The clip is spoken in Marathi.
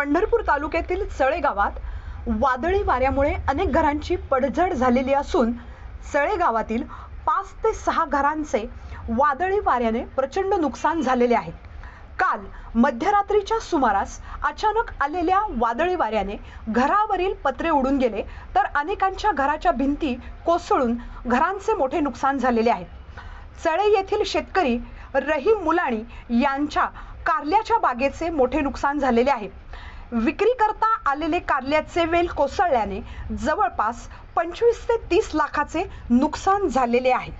पंढरपूर तालुक्यातील चळे गावात वादळी वाऱ्यामुळे अनेक घरांची पडझड झालेली असून चळे गावातील पाच ते सहा घरांचे वादळी वाऱ्याने प्रचंड नुकसान झालेले आहे. काल मध्यरात्रीच्या सुमारास अचानक आलेल्या वादळी वाऱ्याने घरावरील पत्रे उडून गेले तर अनेकांच्या घराच्या भिंती कोसळून घरांचे मोठे नुकसान झालेले आहे. चळे येथील शेतकरी रहीम मुलाणी यांच्या कारल्याच्या बागेचे मोठे नुकसान झालेले आहे. विक्री करता आलेले कारल्याचे वेल कोसळल्याने जवळपास पंचवीस ते तीस लाखाचे नुकसान झालेले आहे.